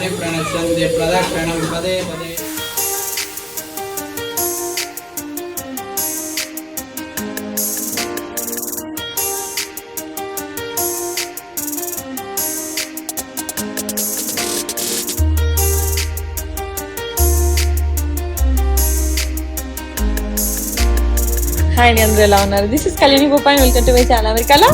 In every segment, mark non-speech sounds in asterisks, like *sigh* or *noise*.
నామాని ప్రణశ్యంతి ప్రదక్షిణం పదే పదే హాయ్ అండి అందరూ ఎలా ఉన్నారు? This is Kalyani Gopal welcome to my channel అమెరికాలో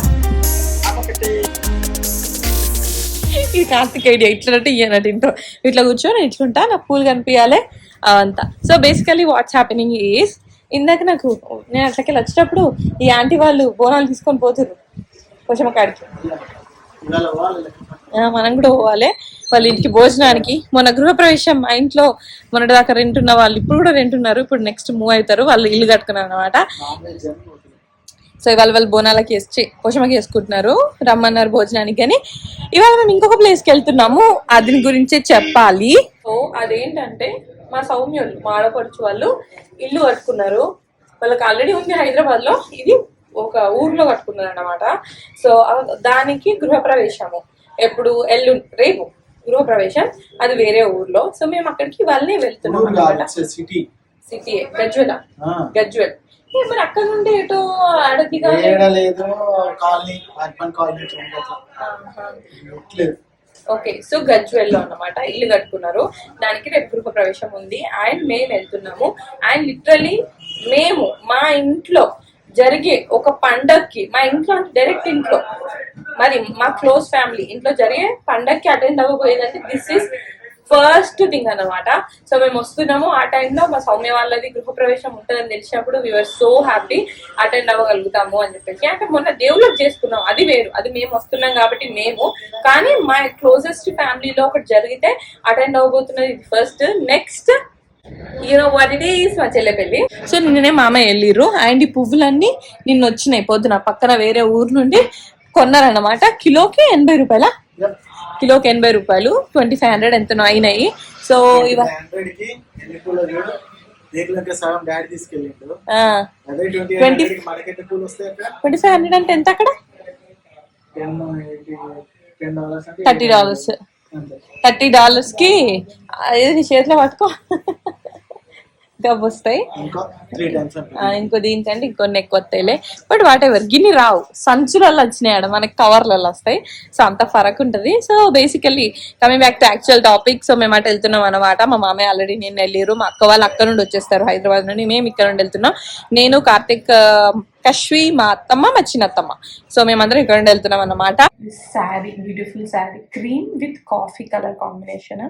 ఇది కార్తిక్ ఐడియా ఇట్లా ఇయ్యనట్టు ఇంట్లో. ఇట్లా కూర్చొని ఇట్లుంటా నాకు పూలు కనిపించాలి అవంతా so basically what's happening is ఇందాక నాకు నేను అట్లకి వచ్చేటప్పుడు ఈ ఆంటీ వాళ్ళు బోనాలు తీసుకొని పోతుర్రు కొంచెం కాడికి మనం కూడా పోవాలి వాళ్ళ ఇంటికి భోజనానికి. మొన్న గృహప్రవేశం మా ఇంట్లో మొన్నటిదాకా రెంట్ ఉన్న వాళ్ళు ఇప్పుడు కూడా రెంట్ ఉన్నారు. ఇప్పుడు నెక్స్ట్ మూవ్ అవుతారు వాళ్ళు ఇల్లు కట్టుకున్నారు అనమాట సో ఇవాళ వాళ్ళు బోనాలకి వేసి పోషమకి వేసుకుంటున్నారు. రమ్మన్నారు భోజనానికి కానీ ఇవాళ మేము ఇంకొక ప్లేస్కి వెళ్తున్నాము. అది గురించే చెప్పాలి. సో అదేంటంటే మా సౌమ్యులు మా ఆడపడుచు వాళ్ళు ఇల్లు కట్టుకున్నారు. వాళ్ళకి ఆల్రెడీ ఉంది హైదరాబాద్లో ఇది ఒక ఊర్లో కట్టుకున్నారు అన్నమాట సో దానికి గృహప్రవేశము. ఎప్పుడు? ఎల్లు రేపు గృహప్రవేశం. అది వేరే ఊర్లో. సో మేము అక్కడికి వాళ్ళే వెళ్తున్నాం అనమాట సిటీ. సిటీ గజ్వెల. గజ్వెల్. మరి అక్కడ నుండి ఎటో అడగిగా ఏడ లేదు కాలనీ అర్బన్ కాలనీ లేదు. ఓకే సో గజ్వెల్లో అన్నమాట ఇల్లు కట్టుకున్నారు. దానికి రేపు గృహ ప్రవేశం ఉంది. అండ్ మేము వెళ్తున్నాము. అండ్ లిటరలీ మేము మా ఇంట్లో జరిగే ఒక పండక్కి మా ఇంట్లో డైరెక్ట్ ఇంట్లో మరి మా క్లోజ్ ఫ్యామిలీ ఇంట్లో జరిగే పండక్కి అటెండ్ అవ్వబోయేదంటే దిస్ ఇస్ ఫస్ట్ థింగ్ అన్నమాట. సో మేము వస్తున్నాము ఆ టైంలో మా సౌమ్య వాళ్ళది గృహప్రవేశం ఉంటుందని తెలిసినప్పుడు we are so happy attend అవ్వగలుగుతాము అని చెప్పేసి. అంటే మొన్న డెవలప్ చేసుకున్నాం అది వేరు అది మేము వస్తున్నాం కాబట్టి మేము. కానీ మా క్లోజెస్ట్ ఫ్యామిలీలో ఒకటి జరిగితే attend అవ్వబోతున్నది first next you know what it is మా చెల్లె పెళ్ళి సో నిన్ననే మామయ్య వెళ్ళిర్రు అండ్ ఈ పువ్వులన్నీ నిన్న వచ్చినాయి పొద్దున పక్కన వేరే ఊరు నుండి కొన్నారన్నమాట. కిలోకి ఎనభై రూపాయల? కిలోకి ఎనభై రూపాయలు. ట్వంటీ ఫైవ్ హండ్రెడ్ ఎంతనో అయినాయి. సో ఇవ ట్వంటీ 20 హండ్రెడ్ మనకి ఎన్ని పూలు వస్తాయి అక్కడ ట్వంటీ ఫైవ్ హండ్రెడ్ అంటే ఎంత అక్కడ? Thirty dollars. థర్టీ డాలర్స్కి చేతిలో పట్టుకో. డబ్బు వస్తాయి. ఇంకా దీనికంటే ఇంకొన్ని ఎక్కువ వస్తాయిలే. బట్ వాట్ ఎవర్ గిన్ని రావు. సంచులలో వచ్చినాయి ఆడ మనకి కవర్లలో వస్తాయి. సో అంత ఫరక్ ఉంటుంది. So basically coming back to actual topic so మేము అటు వెళ్తున్నాం అనమాట మా మామయ్య ఆల్రెడీ నేను వెళ్ళారు మా అక్క వాళ్ళు అక్కడ నుండి వచ్చేస్తారు హైదరాబాద్ నుండి. మేము ఇక్కడ నుండి వెళ్తున్నాం. నేను కార్తిక్ కశ్వి మా అత్తమ్మ మా చిన్నత్తమ్మ సో మేమందరం ఇక్కడ నుండి వెళ్తున్నాం అనమాట sari beautiful sari cream with coffee colour combination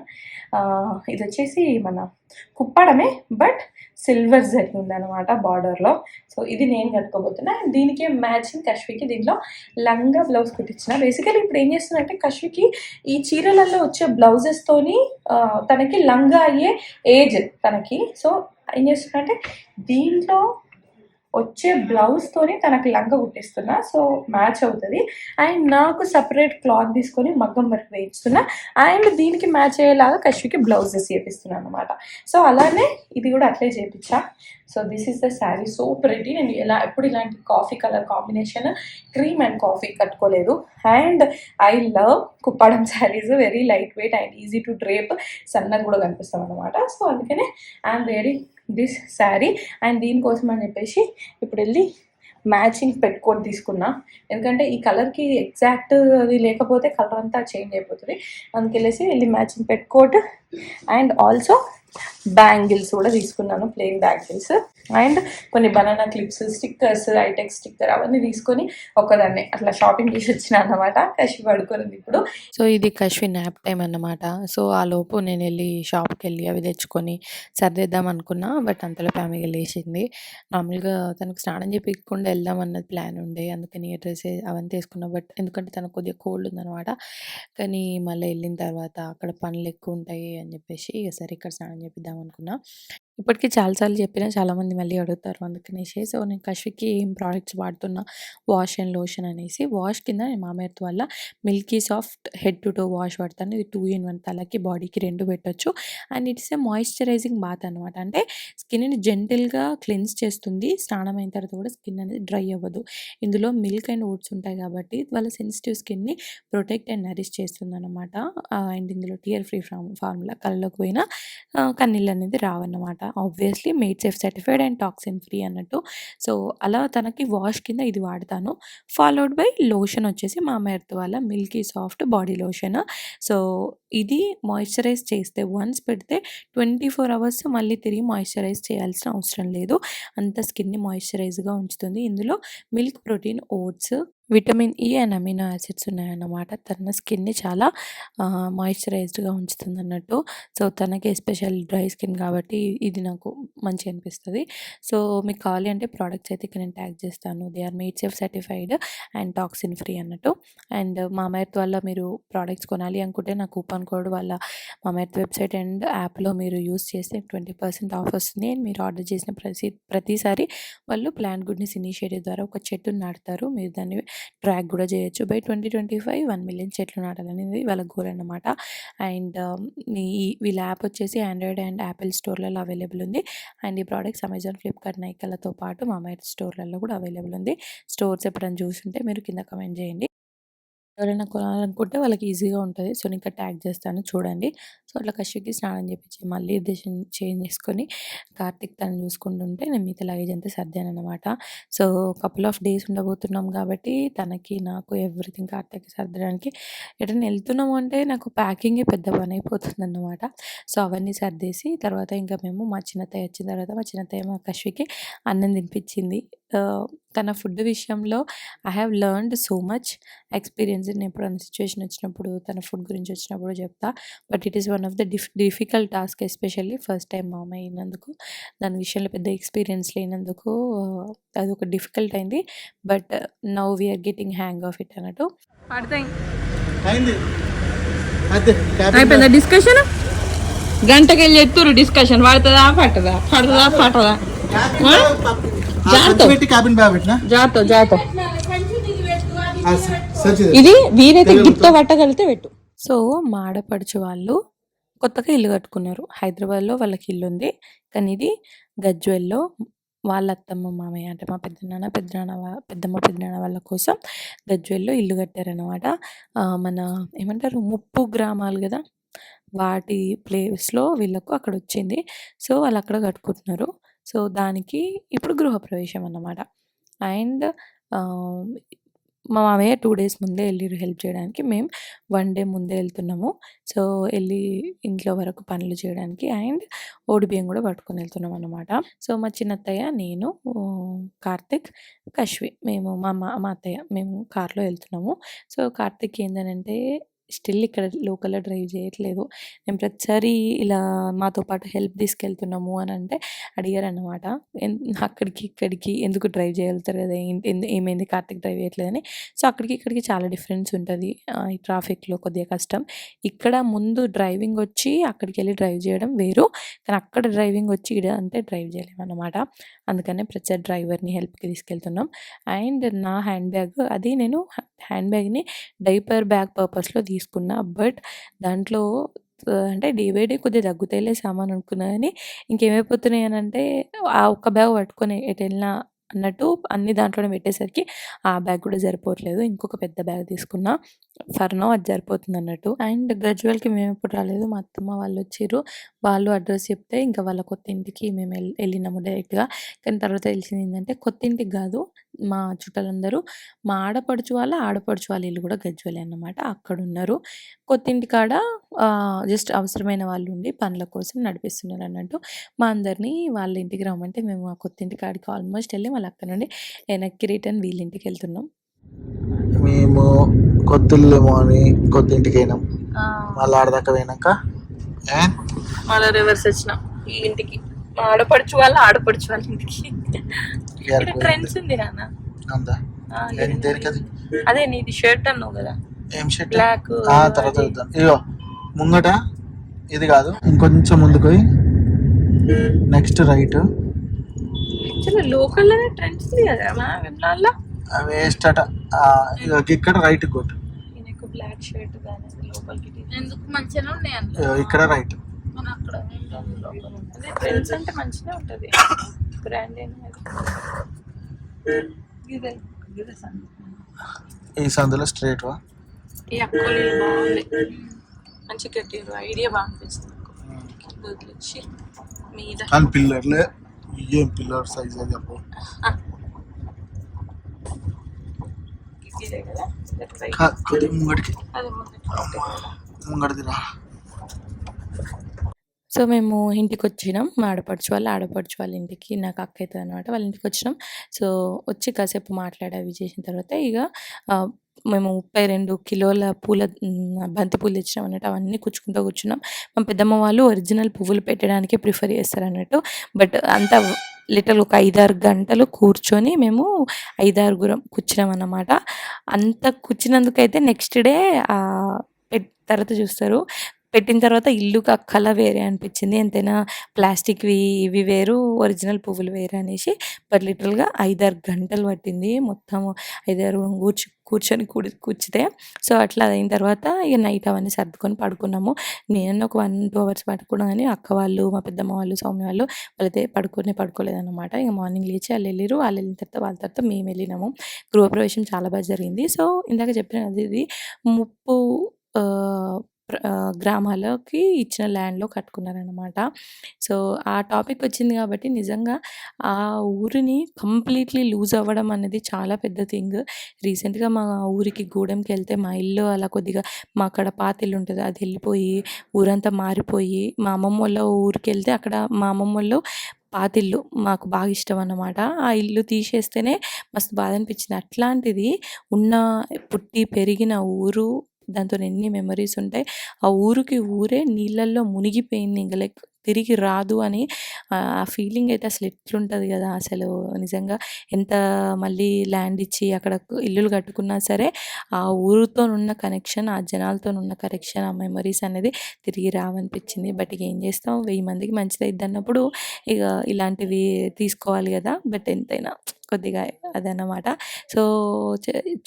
ఇది వచ్చేసి మన కుప్పడమే బట్ సిల్వర్ జరీ ఉందన్నమాట బార్డర్లో. సో ఇది నేను కట్టుకోబోతున్నా. దీనికే దీనికి మ్యాచింగ్ కశ్వికి దీంట్లో లంగా బ్లౌజ్ కుట్టించిన. బేసికలీ ఇప్పుడు ఏం చేస్తున్నారంటే కశ్వికి ఈ చీరలలో వచ్చే బ్లౌజెస్తోని తనకి లంగా అయ్యే ఏజ్ తనకి. సో ఏం చేస్తున్నారంటే దీంట్లో వచ్చే బ్లౌజ్ తోని తనకి లంగా కుట్టిస్తున్నా. సో మ్యాచ్ అవుతుంది. అండ్ నాకు సపరేట్ క్లాత్ తీసుకొని మగ్గం వర్క్ వేయిస్తున్నా. అండ్ దీనికి మ్యాచ్ అయ్యేలాగా కశ్వికి బ్లౌజెస్ చేపిస్తున్నాను అనమాట సో అలానే ఇది కూడా అట్లే చేపించా so this is the sari so pretty నేను ఎలా ఎప్పుడు ఇలాంటి coffee colour combination cream and coffee కట్టుకోలేదు. And I love Kuppadam saris very light weight and easy to drape సన్నగా కూడా కనిపిస్తాం అనమాట సో అందుకనే I'm very this sari. And దీనికోసం అని చెప్పేసి ఇప్పుడు వెళ్ళి మ్యాచింగ్ పెట్టుకోట్ తీసుకున్నా. ఎందుకంటే ఈ కలర్కి ఎగ్జాక్ట్ అది లేకపోతే కలర్ అంతా చేంజ్ అయిపోతుంది. అందుకెళ్ళేసి వెళ్ళి matching petticoat and also bangles కూడా తీసుకున్నాను ప్లెయిన్ బ్యాంగిల్స్. అండ్ కొన్ని banana clips stickers Eyetex sticker అవన్నీ తీసుకొని ఒకదాన్ని అట్లా షాపింగ్ చేసి వచ్చిన అన్నమాట. కషి పడుకున్నది ఇప్పుడు. సో ఇది కశ్వి నాప్ టైం అన్నమాట. సో ఆ లోపు నేను వెళ్ళి షాప్కి వెళ్ళి అవి తెచ్చుకొని సర్దేద్దాం అనుకున్నా బట్ అంతలో ఫ్యామిలీ లేచింది మామూలుగా తనకు స్నానం చేపించకుండా వెళ్దాం అన్నది ప్లాన్ ఉండే అందుకని డ్రెస్ అవన్నీ తీసుకున్నా. బట్ ఎందుకంటే తనకు కొద్దిగా కోల్డ్ ఉందన్నమాట. కానీ మళ్ళీ వెళ్ళిన తర్వాత అక్కడ పనులు ఎక్కువ ఉంటాయి అని చెప్పేసి ఇక సరే ఇక్కడ స్నానం చేపిద్దాం అనుకున్నా ఇప్పటికీ చాలాసార్లు చెప్పినా చాలామంది మళ్ళీ అడుగుతారు అందుకనేసి. సో నేను కషికి ఏం ప్రోడక్ట్స్ వాడుతున్నా? వాష్ అండ్ లోషన్ అనేసి. వాష్ కింద నేను మామేర్త్ వల్ల milky soft head to toe wash వాడతాను. ఇది టూ ఇన్ వన్ తలకి బాడీకి రెండు పెట్టొచ్చు. And it's a moisturising bath అనమాట అంటే స్కిన్ని జెంటిల్గా క్లెన్స్ చేస్తుంది. స్నానం అయిన తర్వాత కూడా స్కిన్ అనేది డ్రై అవ్వదు. ఇందులో మిల్క్ అండ్ ఓట్స్ ఉంటాయి కాబట్టి వాళ్ళ సెన్సిటివ్ స్కిన్ని ప్రొటెక్ట్ అండ్ నరిష్ చేస్తుంది అనమాట అండ్ ఇందులో టియర్ ఫ్రీ ఫార్మ్ ఫార్ములా కళ్ళలోకి పోయినా కన్నీళ్ళు అనేది రావన్నమాట. Obviously made safe certified and toxin free అన్నట్టు. సో అలా తనకి వాష్ కింద ఇది వాడతాను. ఫాలోడ్ బై లోషన్ వచ్చేసి మా ఎర్త్ వాళ్ళ milky soft body lotion so ఇది మాయిశ్చరైజ్ చేస్తే వన్స్ పెడితే ట్వంటీ ఫోర్ అవర్స్ మళ్ళీ తిరిగి మాయిశ్చరైజ్ చేయాల్సిన అవసరం లేదు. అంత స్కిన్ని మాయిశ్చరైజ్గా ఉంచుతుంది. ఇందులో milk protein oats vitamin E and amino acids ఉన్నాయన్నమాట. తన స్కిన్ని చాలా మాయిశ్చరైజ్డ్గా ఉంచుతుంది అన్నట్టు సో తనకి ఎస్పెషల్ డ్రై స్కిన్ కాబట్టి ఇది నాకు మంచిగా అనిపిస్తుంది. సో మీకు కావాలి అంటే ప్రోడక్ట్స్ అయితే ఇక్కడ నేను ట్యాగ్ చేస్తాను. They are made safe certified and toxin free అన్నట్టు. అండ్ మామయత్ వల్ల మీరు ప్రోడక్ట్స్ కొనాలి అనుకుంటే నా కూపన్ కోడ్ వల్ల మామయత్ వెబ్సైట్ అండ్ యాప్లో మీరు యూస్ చేస్తే ట్వంటీ పర్సెంట్ ఆఫ్ వస్తుంది. అండ్ మీరు ఆర్డర్ చేసిన ప్రతి ప్రతిసారి వాళ్ళు ప్లాంట్ గుడ్నెస్ ఇనిషియేటివ్ ద్వారా ఒక చెట్టును నాటుతారు. మీరు దాన్ని ట్రాక్ కూడా చేయొచ్చు. By twenty twenty five one million చెట్లు నాటాలనేది వాళ్ళ గోల్ అనమాట అండ్ ఈ వీళ్ళ యాప్ వచ్చేసి ఆండ్రాయిడ్ అండ్ యాపిల్ స్టోర్లలో అవైలబుల్ ఉంది. అండ్ ఈ ప్రోడక్ట్స్ అమెజాన్ ఫ్లిప్కార్ట్ నైకలతో పాటు మామైట్ స్టోర్లలో కూడా అవైలబుల్ ఉంది. స్టోర్స్ ఎప్పుడైనా చూసుంటే మీరు కింద కమెంట్ చేయండి. ఎవరైనా కొనాలనుకుంటే వాళ్ళకి ఈజీగా ఉంటుంది. సో నేను ఇంకా ట్యాగ్ చేస్తాను. చూడండి. సో అట్లా కశ్యకి స్నానం చేపించి మళ్ళీ డెసిషన్ చేంజ్ చేసుకొని కార్తిక్ తను చూసుకుంటుంటే నేను మిగతా లగేజ్ అంతా సర్దాను అనమాట సో కపుల్ ఆఫ్ డేస్ ఉండబోతున్నాం కాబట్టి తనకి నాకు ఎవ్రీథింగ్ కార్తిక్ సర్దడానికి ఎటైనా వెళ్తున్నాము అంటే నాకు ప్యాకింగే పెద్ద పని అయిపోతుంది అనమాట సో అవన్నీ సర్దేసి తర్వాత ఇంకా మేము మా చిన్నతాయి వచ్చిన తర్వాత మా చిన్నత్తయ్య మా కశ్వికి అన్నం తినిపించింది. తన ఫుడ్ విషయంలో I have learned so much experience నేను ఎప్పుడైనా సిచ్యువేషన్ వచ్చినప్పుడు తన ఫుడ్ గురించి వచ్చినప్పుడు చెప్తా. But it is one of the diff difficult task especially first time మా అమ్మాయి అయినందుకు దాని విషయంలో పెద్ద ఎక్స్పీరియన్స్ లేనందుకు అది ఒక డిఫికల్ట్ అయింది. But now we are getting hang of it అన్నట్టు. అయిపోయిందా డిస్కషన్ గంటకి వెళ్ళి చెప్తురు డిస్కషన్ పడుతుందా పట్టదా? పడుతుందా పట్టదా? జాతో జాతో ఇది వీరైతే గిత్తో పట్టగలిగితే పెట్టు. సో మా ఆడపడుచు వాళ్ళు కొత్తగా ఇల్లు కట్టుకున్నారు. హైదరాబాద్లో వాళ్ళకి ఇల్లు ఉంది కానీ ఇది గజ్వెల్లో వాళ్ళ అత్తమ్మ మామయ్య అంటే మా పెద్దనాన్న పెద్దనాన్న పెద్దమ్మ పెద్దనాన్న వాళ్ళ కోసం గజ్వెల్లో ఇల్లు కట్టారనమాట మన ఏమంటారు? ముప్పు గ్రామాలు కదా? వాటి ప్లేస్లో వీళ్ళకు అక్కడ వచ్చింది సో వాళ్ళు అక్కడ కట్టుకుంటున్నారు. సో దానికి ఇప్పుడు గృహప్రవేశం అన్నమాట. అండ్ మా మామయ్య టూ డేస్ ముందే వెళ్ళిరు హెల్ప్ చేయడానికి. మేము వన్ డే ముందే వెళ్తున్నాము సో వెళ్ళి ఇంట్లో వరకు పనులు చేయడానికి అండ్ ఓడి బియ్యం కూడా పట్టుకొని వెళ్తున్నాం అనమాట సో మా చిన్నత్తయ్య నేను కార్తిక్ కశ్వి. మేము మా మా మా అత్తయ్య మేము కార్లో వెళ్తున్నాము సో కార్తిక్ ఏంటంటే స్టిల్ ఇక్కడ లోకల్లో డ్రైవ్ చేయట్లేదు. నేను ప్రతిసారి ఇలా మాతో పాటు హెల్ప్ తీసుకెళ్తున్నాము అని అంటే అడిగారన్నమాట. అక్కడికి ఇక్కడికి ఎందుకు డ్రైవ్ చేయగలుగుతారు కదా ఏంటి ఏమైంది కార్తిక్ డ్రైవ్ చేయట్లేదని సో అక్కడికి ఇక్కడికి చాలా డిఫరెన్స్ ఉంటుంది. ఈ ట్రాఫిక్లో కొద్దిగా కష్టం. ఇక్కడ ముందు డ్రైవింగ్ వచ్చి అక్కడికి వెళ్ళి డ్రైవ్ చేయడం వేరు. కానీ అక్కడ డ్రైవింగ్ వచ్చి ఇక్కడ అంటే డ్రైవ్ చేయలేము అనమాట అందుకనే ప్రతి డ్రైవర్ని హెల్ప్కి తీసుకెళ్తున్నాం. అండ్ నా హ్యాండ్ బ్యాగ్ అది నేను హ్యాండ్ బ్యాగ్ని డైపర్ బ్యాగ్ పర్పస్లో తీసుకున్నా. బట్ దాంట్లో అంటే డే బై డే కొద్దిగా తగ్గుతాయిలే సామాన్ అనుకున్నా కానీ ఇంకేమైపోతున్నాయి అని అంటే ఆ ఒక్క బ్యాగ్ పట్టుకొని ఎటు వెళ్ళినా అన్నట్టు అన్ని దాంట్లోనే పెట్టేసరికి ఆ బ్యాగ్ కూడా సరిపోవట్లేదు. ఇంకొక పెద్ద బ్యాగ్ తీసుకున్నా. ఫర్నో అది సరిపోతుంది అన్నట్టు అండ్ గజ్వెల్కి మేము ఎప్పుడు రాలేదు. మా అత్తమ్మ వాళ్ళు వచ్చారు. వాళ్ళు అడ్రస్ చెప్తే ఇంకా వాళ్ళ కొత్త ఇంటికి మేము వెళ్ళి వెళ్ళినాము డైరెక్ట్గా. కానీ తర్వాత తెలిసింది ఏంటంటే కొత్త ఇంటికి కాదు. మా చుట్టాలందరూ మా ఆడపడుచు వాళ్ళ ఆడపడుచు వాళ్ళ ఇల్లు కూడా గజ్వలే అన్నమాట. అక్కడ ఉన్నారు కొత్త ఇంటి కాడ జస్ట్ అవసరమైన వాళ్ళు ఉండి పనుల కోసం నడిపిస్తున్నారు అన్నట్టు. మా అందరినీ వాళ్ళ ఇంటికి రమ్మంటే మేము ఆ కొత్త ఇంటి కాడికి ఆల్మోస్ట్ వెళ్ళి మళ్ళీ అక్కడ నుండి వెనక్కి రిటర్న్ వీళ్ళ ఇంటికి వెళ్తున్నాం మేము కొత్తిల్లేమో అని కొత్త ఇంటికి అయినాం మళ్ళీ ఆడదాకా పోయినాక? మళ్ళీ రివర్స్ వచ్చినాం ఈ ఇంటికి. మా ఆడపడుచు వాళ్ళ ఆడపడుచు వాళ్ళ ఇంటికి. ట్రెండ్స్ ఉంది నాన్న. అందా? ఆ, దేనికి దేనికి అది అదే నీది షర్ట్ అన్నావు కదా. ఏం షర్ట్? బ్లాక్ ఆ తర్వాత ఇగో ముంగట ఇది కాదు. ఇంకొంచెం ముందుకు పోయి నెక్స్ట్ రైట్. యాక్చువల్లీ లోకల్లోనే ట్రెండ్స్ కదా మా విమలాల్లో వేస్ట్ అట ఇక్కడ రైట్ కొట్టు ఈయనకు బ్లాక్ షర్ట్ కానీ లోపలికి ఎందుకు? మంచిగానే ఉన్నాయి ఇక్కడ రైట్ మన అక్కడ ట్రెండ్స్ అంటే మంచిగా ఉంటుంది. బ్రాండ్ అయినా ఇదే. ఈ సందులో స్ట్రేట్ వా? ఈ అక్కలు బాగుంది మంచి కట్టారు ఐడియా బాగా అనిపిస్తుంది నాకు. మీద. కానీ పిల్లర్లే. ఏం పిల్లర్ సైజ్ అది అప్పుడు. కొద్దిగా ముంగడికి సో మేము ఇంటికి వచ్చినాం మా ఆడపడుచు వాళ్ళు ఆడపడుచు వాళ్ళ ఇంటికి నాకు అక్క అవుతుంది అనమాట వాళ్ళ ఇంటికి వచ్చినాం. సో వచ్చి కాసేపు మాట్లాడి అవి చేసిన తర్వాత. ఇక మేము ముప్పై రెండు కిలోల పూల బంతి పూలు తెచ్చినాం అన్నట్టు అవన్నీ కూర్చుకుంటూ కూర్చున్నాం. మా పెద్దమ్మ వాళ్ళు ఒరిజినల్ పువ్వులు పెట్టడానికే ప్రిఫర్ చేస్తారు అన్నట్టు. బట్ అంత లిటల్ ఒక ఐదారు గంటలు కూర్చొని మేము ఐదారుగురం కూర్చున్నాం అన్నమాట. అంత కూర్చున్నందుకైతే నెక్స్ట్ డే పెట్ తర్వాత చూస్తారు. పెట్టిన తర్వాత ఇల్లుకి ఆ కళ వేరే అనిపించింది. ఎంతైనా ప్లాస్టిక్వి ఇవి వేరు ఒరిజినల్ పువ్వులు వేరే అనేసి. బట్ లిటరల్గా ఐదారు గంటలు పట్టింది మొత్తం. ఐదారు కూర్చు కూర్చొని కూడి కూర్చితే. సో అట్లా అయిన తర్వాత ఇక నైట్ అవన్నీ సర్దుకొని పడుకున్నాము. నేను ఒక వన్ టూ అవర్స్ పడుకున్నా కానీ అక్క వాళ్ళు మా పెద్దమ్మ వాళ్ళు సౌమ్య వాళ్ళు వాళ్ళైతే పడుకునే పడుకోలేదన్నమాట. ఇక మార్నింగ్ లేచి వాళ్ళు వెళ్ళిరు వాళ్ళు వెళ్ళిన తర్వాత వాళ్ళ తర్వాత మేము వెళ్ళినాము. గృహప్రవేశం చాలా బాగా జరిగింది. సో ఇందాక చెప్పిన అది ఇది. ముప్పు గ్రామాలకి ఇచ్చిన ల్యాండ్లో కట్టుకున్నారనమాట సో ఆ టాపిక్ వచ్చింది కాబట్టి నిజంగా ఆ ఊరిని కంప్లీట్లీ లూజ్ అవ్వడం అనేది చాలా పెద్ద థింగ్. రీసెంట్గా మా ఊరికి గూడెంకి వెళ్తే మా ఇల్లు అలా కొద్దిగా మా అక్కడ పాత ఇల్లు ఉంటుంది అది వెళ్ళిపోయి ఊరంతా మారిపోయి మా అమ్మమ్మ వాళ్ళ ఊరికి వెళ్తే అక్కడ మా అమ్మమ్మ వాళ్ళు పాతిల్లు మాకు బాగా ఇష్టం అన్నమాట. ఆ ఇల్లు తీసేస్తేనే మస్తు బాధ అనిపించింది. అట్లాంటిది ఉన్న పుట్టి పెరిగిన ఊరు దాంతో ఎన్ని మెమరీస్ ఉంటాయి. ఆ ఊరికి ఊరే నీళ్ళల్లో మునిగిపోయింది. ఇంకా లైక్ తిరిగి రాదు అని ఆ ఫీలింగ్ అయితే అసలు ఎట్లుంటుంది కదా అసలు. నిజంగా ఎంత మళ్ళీ ల్యాండ్ ఇచ్చి అక్కడ ఇల్లులు కట్టుకున్నా సరే ఆ ఊరితో ఉన్న కనెక్షన్ ఆ జనాలతో ఉన్న కనెక్షన్ ఆ మెమరీస్ అనేది తిరిగి రావనిపించింది. బట్ ఇక ఏం చేస్తాం? వెయ్యి మందికి మంచిది అన్నప్పుడు ఇక ఇలాంటివి తీసుకోవాలి కదా. బట్ ఎంతైనా కొద్దిగా అదన్నమాట. సో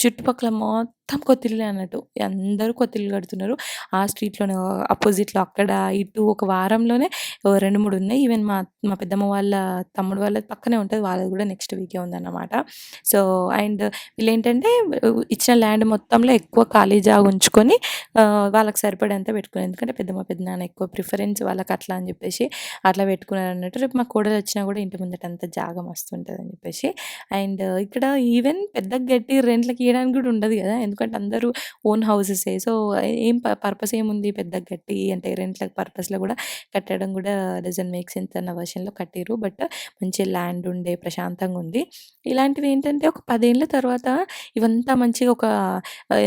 చుట్టుపక్కల మొత్తం కొత్తిల్లు అన్నట్టు. అందరూ కొత్తిల్లు కడుతున్నారు. ఆ స్ట్రీట్లోనే అపోజిట్లో అక్కడ ఇటు ఒక వారంలోనే ఓ రెండు మూడు ఉన్నాయి. ఈవెన్ మా మా పెద్దమ్మ వాళ్ళ తమ్ముడు వాళ్ళ పక్కనే ఉంటుంది. వాళ్ళది కూడా నెక్స్ట్ వీకే ఉందన్నమాట. సో అండ్ వీళ్ళు ఏంటంటే ఇచ్చిన ల్యాండ్ మొత్తంలో ఎక్కువ ఖాళీ జాగా ఉంచుకొని వాళ్ళకి సరిపడేంత పెట్టుకున్నారు. ఎందుకంటే పెద్దమ్మ పెద్దనాన్న ఎక్కువ ప్రిఫరెన్స్ వాళ్ళకి అట్లా అని చెప్పేసి అట్లా పెట్టుకున్నారు అన్నట్టు. రేపు మా కోడలు వచ్చినా కూడా ఇంటి ముందట అంత జాగా మస్తు ఉంటుంది అని చెప్పేసి అండ్ ఇక్కడ ఈవెన్ పెద్ద గట్టి రెంట్లకి ఇవ్వడానికి కూడా ఉండదు కదా ఎందుకంటే అందరూ ఓన్ హౌసెస్. సో ఏం పర్పస్ ఏముంది పెద్ద గట్టి అంటే రెంట్ల పర్పస్లో కూడా కట్టడం కూడా డజన్ మేక్ సెన్స్ అన్న వర్షన్లో కట్టిరు బట్ మంచి ల్యాండ్ ఉండే ప్రశాంతంగా ఉంది. ఇలాంటివి ఏంటంటే ఒక పదేళ్ళ తర్వాత ఇవంతా మంచిగా ఒక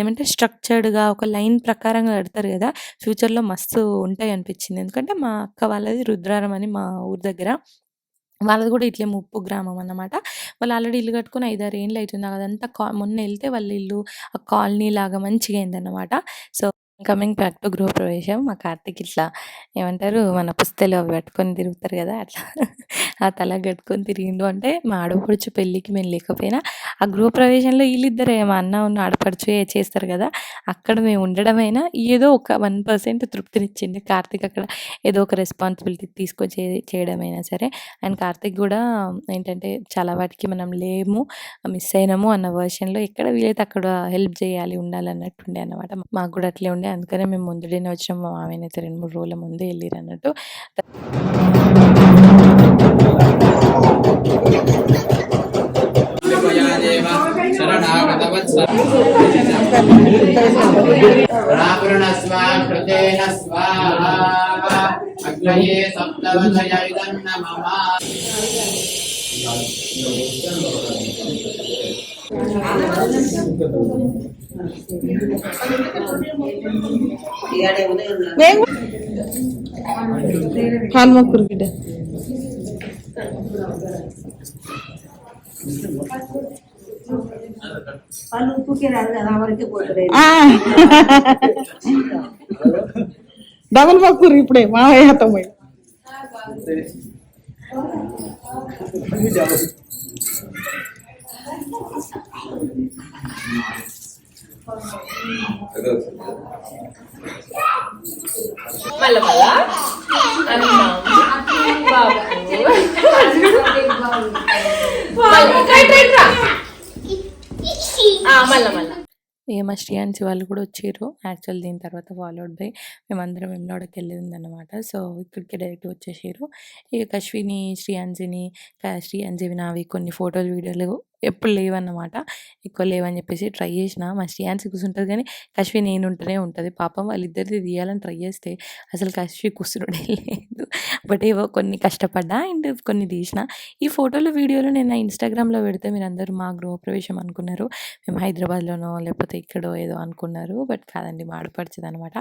ఏమంటే స్ట్రక్చర్డ్గా ఒక లైన్ ప్రకారంగా కడతారు కదా ఫ్యూచర్లో మస్తు ఉంటాయి అనిపించింది ఎందుకంటే మా అక్క వాళ్ళది రుద్రారం అని మా ఊరి దగ్గర. వాళ్ళది కూడా ఇట్లే ముప్పు గ్రామం అన్నమాట. వాళ్ళు ఆల్రెడీ ఇల్లు కట్టుకుని ఐదారు ఏళ్ళు అవుతుంది అదంతా కా మొన్న వెళ్తే వాళ్ళ ఇల్లు ఆ కాలనీ లాగా మంచిగా అయిందన్నమాట. సో కమింగ్ బ్యాక్ టు గృహప్రవేశం మా కార్తీక్ ఇట్లా ఏమంటారు మన పుస్తలు అవి పెట్టుకొని తిరుగుతారు కదా అట్లా ఆ తల కట్టుకొని తిరిగిండు. అంటే మా ఆడపడుచు పెళ్ళికి మేము లేకపోయినా ఆ గృహప్రవేశంలో వీళ్ళిద్దరే మా అన్న ఉన్న ఆడపడుచు చేస్తారు కదా అక్కడ మేము ఉండడమైనా ఏదో ఒక వన్ పర్సెంట్ తృప్తినిచ్చింది. కార్తీక్ అక్కడ ఏదో ఒక రెస్పాన్సిబిలిటీ తీసుకొచ్చి చేయడమైనా సరే. అండ్ కార్తీక్ కూడా ఏంటంటే చాలా వాటికి మనం లేము మిస్ అయినాము అన్న వర్షన్లో ఎక్కడ వీలైతే అక్కడ హెల్ప్ చేయాలి ఉండాలన్నట్టుండే ఉండే అనమాట మాకు కూడా అట్లే ఉండే. అందుకనే మేము ముందుడినే వచ్చినాం. మా మామయ్య అయితే రెండు మూడు రోజుల ముందే వెళ్ళిరు అన్నట్టు. దేవ రావణ స్వాకృతేన స్వాహా అగ్నయే సప్తవదయ ఇదన్న మమ డబల్ ఇప్పుడే మావయ్య తమ్ముడు మళ్ళా మళ్ళా మళ్ళా? మళ్ళా మళ్ళా. ఇక మా శ్రీయాన్సి వాళ్ళు కూడా వచ్చారు. యాక్చువల్ దీని తర్వాత ఫాలోడ్ బై మేమందరం వెమ్లాడకి వెళ్ళింది అనమాట సో ఇక్కడికి డైరెక్ట్ వచ్చేసారు. ఇక కశ్విని శ్రీయాన్సిని శ్రీ శ్రీయాన్సివి నావి కొన్ని ఫోటోలు వీడియోలు ఎప్పుడు లేవన్నమాట. ఎక్కువ లేవని చెప్పేసి ట్రై చేసిన. మా యాన్సి కూర్చుంటుంది కానీ కశ్వి నేను ఉంటూనే ఉంటుంది. పాపం వాళ్ళిద్దరిది తీయాలని ట్రై చేస్తే అసలు కశ్వి కూర్చుండే *laughs* లేదు. బట్ ఏవో కొన్ని కష్టపడ్డా అండ్ కొన్ని తీసిన. ఈ ఫోటోలు వీడియోలు నేను ఇన్స్టాగ్రామ్లో పెడితే మీరు అందరూ మా గృహప్రవేశం అనుకున్నారు. మేము హైదరాబాద్లోనో లేకపోతే ఇక్కడో ఏదో అనుకున్నారు. బట్ కాదండి మా అనమాట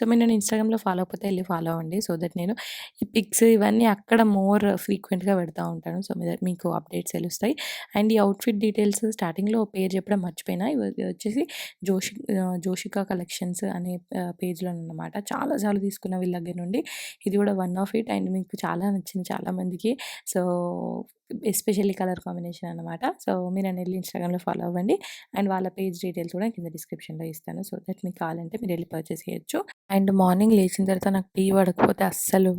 సో మీరు నేను ఇన్స్టాగ్రామ్లో ఫాలో అయిపోతే వెళ్ళి ఫాలో అవ్వండి. సో దట్ నేను ఈ పిక్స్ ఇవన్నీ అక్కడ మోర్ ఫ్రీక్వెంట్గా పెడతా ఉంటాను. సో మీద మీకు అప్డేట్స్ తెలుస్తాయి. అండ్ ఈ అవుట్ఫిట్ డీటెయిల్స్ స్టార్టింగ్లో పేరు చెప్పడం మర్చిపోయినా. ఇవి వచ్చేసి జోషి జోషికా కలెక్షన్స్ అనే పేజ్లో అనమాట చాలా తీసుకున్న వీళ్ళ దగ్గర నుండి. ఇది కూడా వన్ ఆఫ్ ఇట్ అండ్ మీకు చాలా నచ్చింది చాలామందికి సో ఎస్పెషల్లీ కలర్ కాంబినేషన్ అనమాట సో మీరు నన్ను వెళ్ళి ఇన్స్టాగ్రామ్లో ఫాలో అవ్వండి. అండ్ వాళ్ళ పేజ్ డీటెయిల్స్ కూడా కింద డిస్క్రిప్షన్లో ఇస్తాను. సో దట్ మీకు కావాలంటే మీరు వెళ్ళి పర్చేస్ చేయొచ్చు. అండ్ మార్నింగ్ లేచిన తర్వాత నాకు టీ పడకపోతే అస్సలు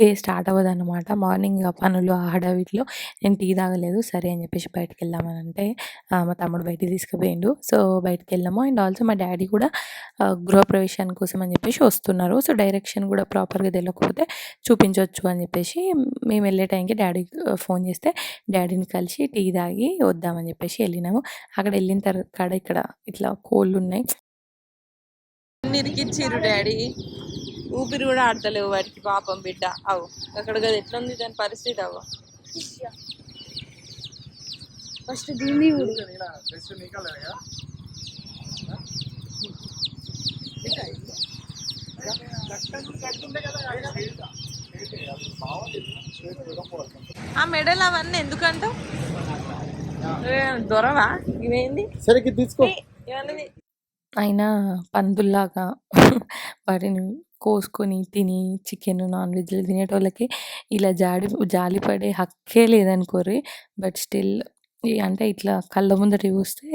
డే స్టార్ట్ అవ్వదు అనమాట మార్నింగ్ పనులు ఆ హడావిడిలో నేను టీ తాగలేదు. సరే అని చెప్పేసి బయటకు వెళ్దామని అంటే మా తమ్ముడు బయటికి తీసుకుపోయిండు. సో బయటకు వెళ్ళాము అండ్ ఆల్సో మా డాడీ కూడా గృహప్రవేశాన్ని కోసం అని చెప్పేసి వస్తున్నారు. సో డైరెక్షన్ కూడా ప్రాపర్గా తెలియకపోతే చూపించవచ్చు అని చెప్పేసి మేము వెళ్ళే టైంకి డాడీ ఫోన్ చేస్తే డాడీని కలిసి టీ తాగి వద్దామని చెప్పేసి వెళ్ళినాము. అక్కడ వెళ్ళిన తర్వాత కాడ ఇక్కడ ఇట్లా కోళ్ళు ఉన్నాయి నిరికిచ్చిర్రు డాడీ. ఊపిరి కూడా ఆడతలేవు వాటికి పాపం బిడ్డ. అవు అక్కడ కదా ఎట్లుంది దాని పరిస్థితి అవు. ఫస్ట్ దీన్ని ఆ మెడల్ అవన్నీ ఎందుకంటావు? ఏ, దొరవా? ఇవేంది? సరే తీసుకో. అయినా పందుల్లాగా వాటిని కోసుకొని తిని చికెన్ నాన్ వెజ్లు తినేటోళ్ళకి ఇలా జాడి జాలిపడే హక్కే లేదనుకోరి బట్ స్టిల్ అంటే ఇట్లా కళ్ళ ముందట చూస్తే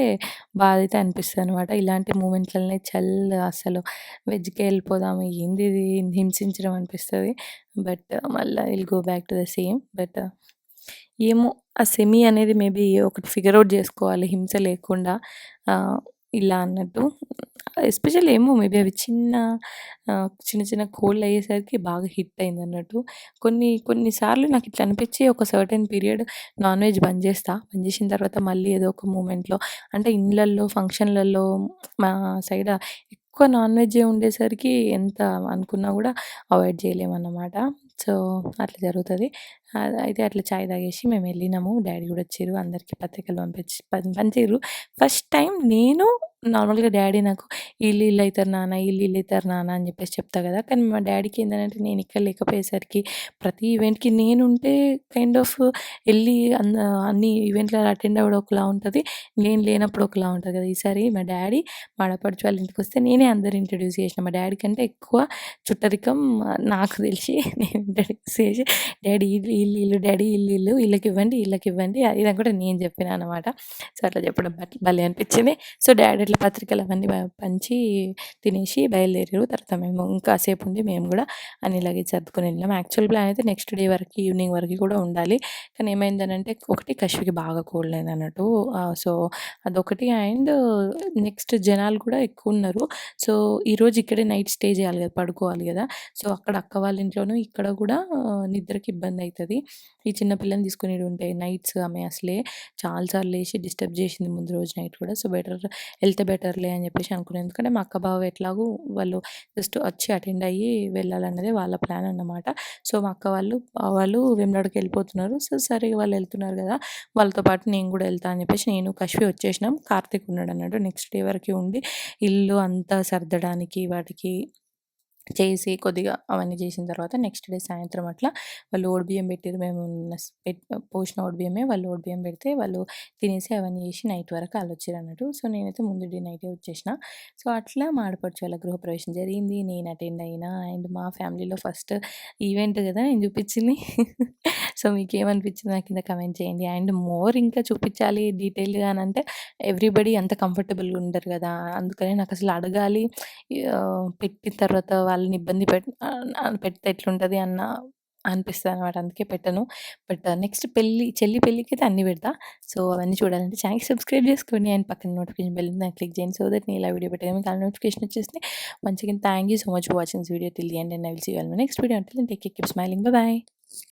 బాధైతే అనిపిస్తుంది అనమాట ఇలాంటి మూమెంట్లనే చల్ అసలు వెజ్కే వెళ్ళిపోదాము ఏంది ఇది? హింసించడం అనిపిస్తుంది. బట్ మళ్ళీ will go back to the same. But ఏమో ఆ సెమీ అనేది మేబీ ఒకటి ఫిగర్ అవుట్ చేసుకోవాలి. హింస లేకుండా. ఇలా అన్నట్టు. ఎస్పెషల్ ఏమో మేబీ అవి చిన్న చిన్న చిన్న కోళ్ళు అయ్యేసరికి బాగా హిట్ అయింది అన్నట్టు. కొన్ని కొన్నిసార్లు నాకు ఇట్లా అనిపించి ఒక సర్టెన్ పీరియడ్ నాన్ వెజ్ బంద్ చేస్తా. బంద్ చేసిన తర్వాత మళ్ళీ ఏదో ఒక మూమెంట్లో అంటే ఇండ్లల్లో ఫంక్షన్లలో మా సైడ్ ఎక్కువ నాన్ వెజ్ ఉండేసరికి ఎంత అనుకున్నా కూడా అవాయిడ్ చేయలేమన్నమాట. సో అట్లా జరుగుతుంది. అయితే అట్లా చాయ్ తాగేసి మేము వెళ్ళినాము. డాడీ కూడా వచ్చారు. అందరికీ పత్రికలు పంపించి పం- పంచారు. ఫస్ట్ టైం నేను నార్మల్గా డాడీ నాకు ఇల్లు ఇల్లు అవుతారు నాన్న ఇల్లు ఇల్లు అవుతారు నాన్న అని చెప్పేసి చెప్తా కదా. కానీ మా డాడీకి ఏంటంటే నేను ఇక్కడ లేకపోయేసరికి ప్రతి ఈవెంట్కి నేను ఉంటే కైండ్ ఆఫ్ వెళ్ళి అన్ని ఈవెంట్లో అటెండ్ అవ్వడం ఒకలా ఉంటుంది. నేను లేనప్పుడు ఒకలా ఉంటుంది కదా. ఈసారి మా డాడీ మా ఆడపడుచు వాళ్ళ ఇంటికి వస్తే నేనే అందరు ఇంట్రడ్యూస్ చేసిన. మా డాడీ కంటే ఎక్కువ చుట్టరికం నాకు తెలిసి *laughs* నేను ఇంట్రడ్యూస్ చేసి డాడీ ఇల్లు ఇల్లు డాడీ ఇల్లు ఇల్లు ఇళ్ళకి ఇవ్వండి ఇళ్ళకి ఇవ్వండి ఇదని కూడా నేను చెప్పిన అనమాట సో అట్లా చెప్పడం బట్ భలే అనిపించింది. సో డాడీ అట్లా పత్రికలు అవన్నీ పంచి తినేసి బయలుదేరారు. తర్వాత మేము ఇంకాసేపు ఉండి మేము కూడా అన్ని ఇలాగే సర్దుకొని వెళ్ళాం యాక్చువల్ ప్లాన్ అయితే నెక్స్ట్ డే వరకు ఈవినింగ్ వరకు కూడా ఉండాలి. కానీ ఏమైందనంటే ఒకటి కశ్వికి బాగా కోల్డ్ అయింది అన్నట్టు. సో అదొకటి అండ్ నెక్స్ట్ జనాలు కూడా ఎక్కువ ఉన్నారు. సో ఈరోజు ఇక్కడే నైట్ స్టే చేయాలి కదా పడుకోవాలి కదా. సో అక్కడ అక్క వాళ్ళ ఇంట్లోనూ ఇక్కడ కూడా నిద్రకి ఇబ్బంది అవుతుంది. ఈ చిన్న పిల్లని తీసుకుని ఉంటే నైట్స్ ఆమె అసలే చాలాసార్లు లేచి డిస్టర్బ్ చేసింది ముందు రోజు నైట్ కూడా. సో బెటర్ వెళ్తే బెటర్లే అని చెప్పేసి అనుకున్నాను. ఎందుకంటే మా అక్క బావ ఎట్లాగూ వాళ్ళు జస్ట్ వచ్చి అటెండ్ అయ్యి వెళ్ళాలన్నదే వాళ్ళ ప్లాన్ అన్నమాట. సో మా అక్క వాళ్ళు వాళ్ళు వెమ్లాడికి వెళ్ళిపోతున్నారు. సో సరే వాళ్ళు వెళ్తున్నారు కదా వాళ్ళతో పాటు నేను కూడా వెళ్తా అని చెప్పేసి నేను కశ్వి వచ్చేసినాం. కార్తీక్ ఉన్నాడు అన్నట్టు నెక్స్ట్ డే వరకు ఉండి ఇల్లు అంతా సర్దడానికి వాటికి చేసి కొద్దిగా అవన్నీ చేసిన తర్వాత నెక్స్ట్ డే సాయంత్రం అట్లా వాళ్ళు ఓడిబియ్యం పెట్టారు మేము నస్- పోసిన ఓడిబియ్యమే వాళ్ళు ఓడిబియ్యం పెడితే వాళ్ళు తినేసి అవన్నీ చేసి నైట్ వరకు వాళ్ళు వచ్చారు అన్నట్టు. సో నేనైతే ముందు డే నైటే వచ్చేసిన. సో అట్లా మాడపడుచు వాళ్ళ గృహప్రవేశం జరిగింది. నేను అటెండ్ అయినా అండ్ మా ఫ్యామిలీలో ఫస్ట్ ఈవెంట్ కదా నేను చూపించింది. *laughs* సో మీకు ఏమనిపించింది నాకు కింద కమెంట్ చేయండి. అండ్ మోర్ ఇంకా చూపించాలి డీటెయిల్గా అని అంటే ఎవ్రీబడి అంత కంఫర్టబుల్గా ఉండరు కదా. అందుకని నాకు అసలు అడగాలి. పెట్టిన తర్వాత వాళ్ళని ఇబ్బంది పెట్ పెడితే ఎట్లుంటుంది అన్న అనిపిస్తుంది అనమాట అందుకే పెట్టను. బట్ నెక్స్ట్ పెళ్ళి చెల్లి పెళ్ళికి అయితే అన్ని పెడతా. సో అవన్నీ చూడాలంటే ఛానల్ సబ్స్క్రైబ్ చేసుకోండి. అండ్ పక్కన నోటిఫికేషన్ బెల్ దాన్ని క్లిక్ చేయండి. సో దట్ నేను ఇలా వీడియో పెట్టాను మీకు నోటిఫికేషన్ వచ్చేస్తే మంచిగా thank you so much for watching this video. Till the end and I will see you next video. అంటే టేక్ కీప్ స్మైలింగ్. బాయ్.